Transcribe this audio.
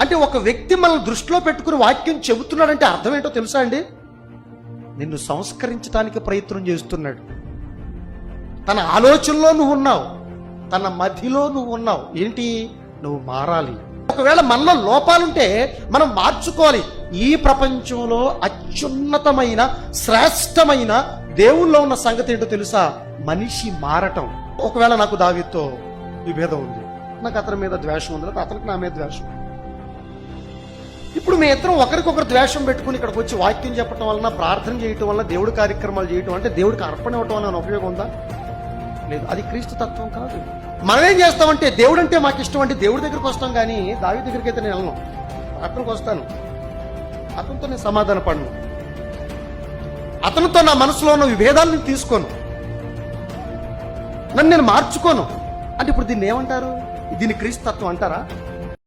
అంటే ఒక వ్యక్తి మనల్ని దృష్టిలో పెట్టుకుని వాక్యం చెబుతున్నాడంటే అర్థం ఏంటో తెలుసా అండి? నిన్ను సంస్కరించడానికి ప్రయత్నం చేస్తున్నాడు. తన ఆలోచనలో నువ్వు ఉన్నావు. తన మధ్యలో నువ్వు ఉన్నావు. ఏంటి? నువ్వు మారాలి. ఒకవేళ మనలో లోపాలుంటే మనం మార్చుకోవాలి. ఈ ప్రపంచంలో అత్యున్నతమైన శ్రేష్టమైన దేవుల్లో ఉన్న సంగతి ఏంటో తెలుసా? మనిషి మారటం. ఒకవేళ నాకు దావితో విభేదం ఉంది. నాకు అతని మీద ద్వేషం ఉంది అతనికి నా మీద ద్వేషం ఉంది. ఇప్పుడు మీ ఇద్దరం ఒకరికొకరు ద్వేషం పెట్టుకుని ఇక్కడికి వచ్చి వాక్యం చెప్పడం వలన ప్రార్థన చేయటం వల్ల దేవుడి కార్యక్రమాలు చేయటం అంటే దేవుడికి అర్పణ ఇవ్వటం వలన ఉపయోగం ఉందా? లేదు. అది క్రీస్తు తత్వం కాదు. మనం ఏం చేస్తామంటే దేవుడు అంటే మాకు ఇష్టం అంటే దేవుడి దగ్గరికి వస్తాం కానీ దావి దగ్గరికి అయితే నేను వెళ్ళను. అతనికి వస్తాను. అతనితో నేను సమాధాన పడను. అతనితో నా మనసులో ఉన్న విభేదాలను తీసుకోను. నన్ను నేను మార్చుకోను. అంటే ఇప్పుడు దీన్ని ఏమంటారు? దీన్ని క్రీస్తు తత్వం అంటారా?